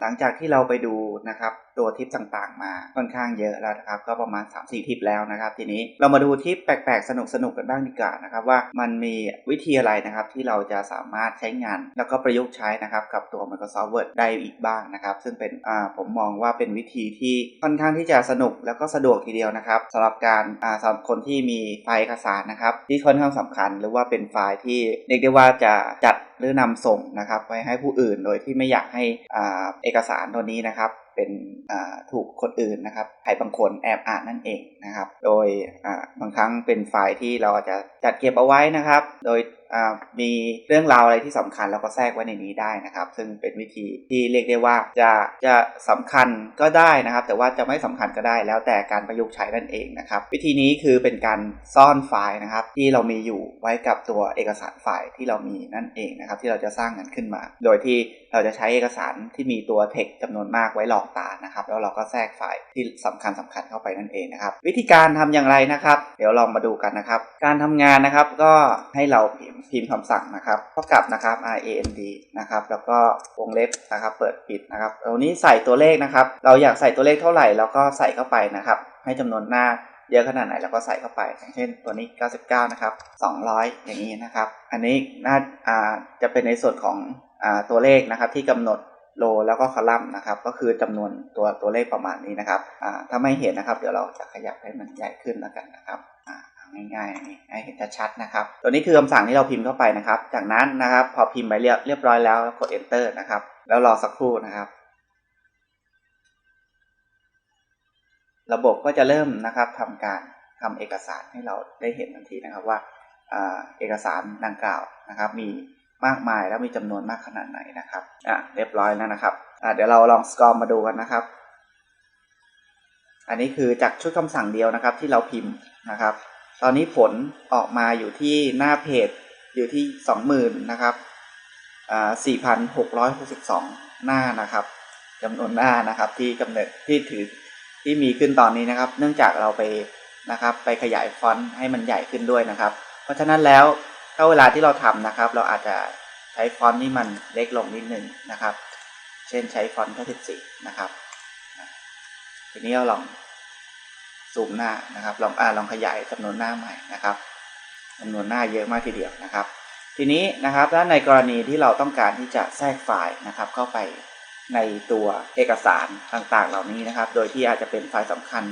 หลังจากที่เราไปดูนะครับตัวทิปต่างๆ มาค่อนข้างเยอะแล้วนะครับก็ประมาณ 3-4 ทิปแล้วนะครับ ทีนี้เรามาดูทิปแปลกๆ สนุกๆกันบ้างดีกว่านะครับว่ามันมีวิธีอะไรนะครับที่เราจะสามารถใช้งาน แล้วก็ประยุกต์ใช้นะครับกับตัว Microsoft Word ได้อีกบ้างนะครับ ซึ่งเป็นอ่าผมมองว่าเป็นวิธีที่ค่อนข้างที่จะสนุกแล้วก็สะดวกทีเดียวนะครับสำหรับการอ่าสำหรับคนที่มีไฟล์เอกสารนะครับที่ค่อนข้างสำคัญ หรือว่าเป็นไฟล์ที่เรียกได้ว่าจะจัด หรือนำส่งนะครับไปให้ผู้อื่นโดยที่ไม่อยากให้อ่าเอกสารตัวนี้นะครับ เป็นถูกคนอื่นนะครับใครบางคนแอบอ่านนั่นเองนะครับ โดยบางครั้งเป็นไฟล์ที่เราอาจจะจัดเก็บเอาไว้นะครับ โดยมีเรื่องราวอะไรที่สำคัญเราก็แทรกไว้ในนี้ได้นะครับ ซึ่งเป็นวิธีที่เรียกได้ว่าจะจะสำคัญก็ได้นะครับ แต่ว่าจะไม่สำคัญก็ได้แล้วแต่การประยุกต์ใช้นั่นเองนะครับ วิธีนี้คือเป็นการซ่อนไฟล์นะครับ ที่เรามีอยู่ไว้กับตัวเอกสารไฟล์ที่เรามีนั่นเองนะครับ ที่เราจะสร้างกันขึ้นมา โดยที่เราจะใช้เอกสารที่มีตัว text จำนวนมากไว้หลอกตานะครับ แล้วเราก็แทรกไฟล์ที่สำคัญสำคัญเข้าไปนั่นเองนะครับ วิธีการทำอย่างไรนะครับ เดี๋ยวลองมาดูกันนะครับ การทำงานนะครับก็ให้เราพิมพ์พิมสั่งนะครับเท่ากับนะครับ rand นะครับ แล้วก็วงเล็บนะครับ เปิดปิดนะครับตรงนี้ใส่ตัวเลขนะครับ เราอยากใส่ตัวเลขเท่าไหร่เราก็ใส่เข้าไปนะครับ ให้จำนวนหน้าเยอะขนาดไหนเราก็ใส่เข้าไป อย่างเช่นตัวนี้ 99 นะครับ 200 อย่างนี้นะครับ อันนี้น่าจะเป็นในส่วนของ ตัวเลขนะครับที่กำหนดโลแล้วก็คอลัมน์นะครับ ก็คือจำนวนตัวตัวเลขประมาณนี้นะครับถ้าไม่เห็นนะครับ เดี๋ยวเราจะขยับให้มันใหญ่ขึ้นแล้วกันนะครับง่ายๆให้เห็นชัดๆนะครับ ตัวนี้คือคำสั่งที่เราพิมพ์เข้าไปนะครับ จากนั้นนะครับ พอพิมพ์ไปเรียบเรียบร้อยแล้วกด enter นะครับ แล้วรอสักครู่นะครับ ระบบก็จะเริ่มนะครับทำการทำเอกสารให้เราได้เห็นทันทีนะครับว่าเอกสารดังกล่าวนะครับ มี มากมายแล้วมีจำนวนมากขนาดไหนนะครับอะเรียบร้อยแล้วนะครับอะเดี๋ยวเราลองสกอร์มาดูกันนะครับ อันนี้คือจากชุดคำสั่งเดียวนะครับที่เราพิมพ์นะครับ ตอนนี้ผลออกมาอยู่ที่หน้าเพจอยู่ที่สองหมื่นนะครับอ่าสี่พันหกร้อยหกสิบสองหน้านะครับจำนวนหน้านะครับที่กำเนิดที่ถือที่มีขึ้นตอนนี้นะครับ เนื่องจากเราไปนะครับ ไปขยายฟอนต์ให้มันใหญ่ขึ้นด้วยนะครับ เพราะฉะนั้นแล้ว ถ้าเวลาที่เราทำนะครับ เราอาจจะใช้ฟอนต์ที่มันเล็กลงนิดนึงนะครับ เช่นใช้ฟอนต์แค่สิบสี่นะครับ ทีนี้เราลองซูมหน้านะครับ ลองอ่าลองขยายจำนวนหน้าใหม่นะครับจำนวนหน้าเยอะมากทีเดียวนะครับ ทีนี้นะครับถ้าในกรณีที่เราต้องการที่จะแทรกไฟล์นะครับ เข้าไปในตัวเอกสารต่างๆ เหล่านี้นะครับ โดยที่อาจจะเป็นไฟล์สำคัญ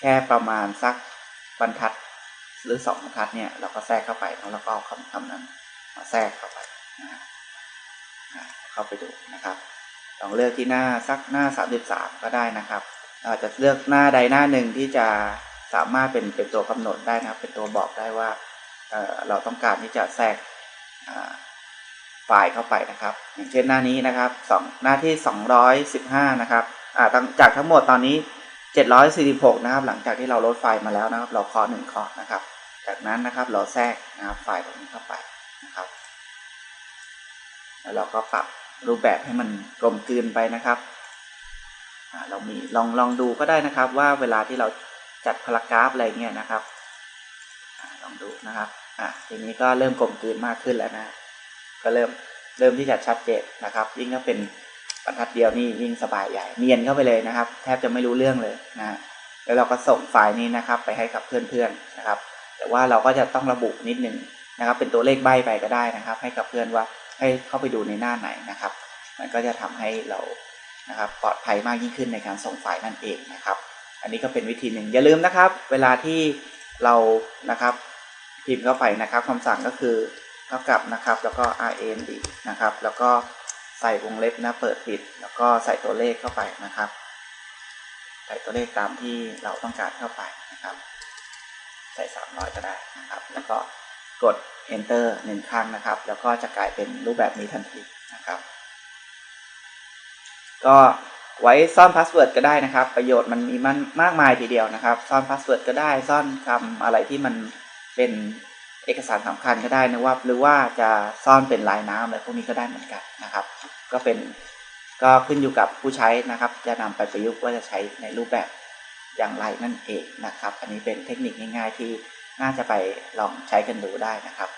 แค่ประมาณสักบรรทัด หรือสองบรรทัดเนี่ยเราก็แทรกเข้าไปแล้วก็เอาคำคำนั้นมาแทรกเข้าไปนะฮะเข้าไปดูนะครับลองเลือกที่หน้าสักหน้า 33 ก็ได้นะครับอาจะเลือกหน้าใดหน้าหนึ่งที่จะสามารถเป็นเป็นตัวกำหนดได้นะครับ เป็นตัวบอกได้ว่าเเราต้องการที่จะแทรกอ่าไฟล์เข้าไปนะครับ อย่างเช่นหน้านี้นะครับสองหน้าที่ 215 นะครับอ่าตั้งจากทั้งหมดตอนนี้ 746 นะครับ หลังจากที่เราลดไฟล์มาแล้วนะครับ เราเคาะหนึ่งเคาะนะครับ จากนั้นนะครับเราแทรกนะครับไฟล์ตรงนี้เข้าไปนะครับ แล้วเราก็ปรับรูปแบบให้มันกลมกลืนไปนะครับเรามีลองลองดูก็ได้นะครับ ว่าเวลาที่เราจัดพารากราฟอะไรเงี้ยนะครับอลองดูนะครับอะทีนี้ก็เริ่มกลมกลืนมากขึ้นแล้วนะ ก็เริ่มเริ่มที่จะชัดเจนนะครับ ยิ่งถ้าเป็น บรรทัดเดียวนี่ยิ่งสบายใหญ่เนียนเข้าไปเลยนะครับ แทบจะไม่รู้เรื่องเลยนะแล้วเราก็ส่งไฟล์นี้นะครับ ไปให้กับเพื่อนๆนะครับ แต่ว่าเราก็จะต้องระบุนิดนึงนะครับ เป็นตัวเลขใบไปก็ได้นะครับ ให้กับเพื่อนว่าให้เข้าไปดูในหน้าไหนนะครับ มันก็จะทำให้เรานะครับปลอดภัยมากยิ่งขึ้นในการส่งไฟล์นั่นเองนะครับ อันนี้ก็เป็นวิธีหนึ่งอย่าลืมนะครับ เวลาที่เรานะครับพิมพ์เข้าไปนะครับคำสั่งก็คือเท่ากับนะครับ แล้วก็ rnd นะครับ แล้วก็ ใส่วงเล็บนะเปิดปิด แล้วก็ใส่ตัวเลขเข้าไปนะครับ ใส่ตัวเลขตามที่เราต้องการเข้าไปนะครับ ใส่ 300 ก็ได้นะครับ แล้วก็กด enter หนึ่งครั้งนะครับ แล้วก็จะกลายเป็นรูปแบบนี้ทันทีนะครับ ก็ไว้ซ่อนพาสเวิร์ดก็ได้นะครับ ประโยชน์มันมีมันมากมายทีเดียวนะครับ ซ่อนพาสเวิร์ดก็ได้ ซ่อนคำอะไรที่มันเป็น เอกสารสำคัญก็ได้นะว่าหรือว่าจะซ่อนเป็นลายน้ำอะไรพวกนี้ก็ได้เหมือนกันนะครับ ก็เป็นก็ขึ้นอยู่กับผู้ใช้นะครับ จะนำไปประยุกต์ว่าจะใช้ในรูปแบบอย่างไรนั่นเองนะครับ อันนี้เป็นเทคนิคง่ายๆที่น่าจะไปลองใช้กันดูได้นะครับ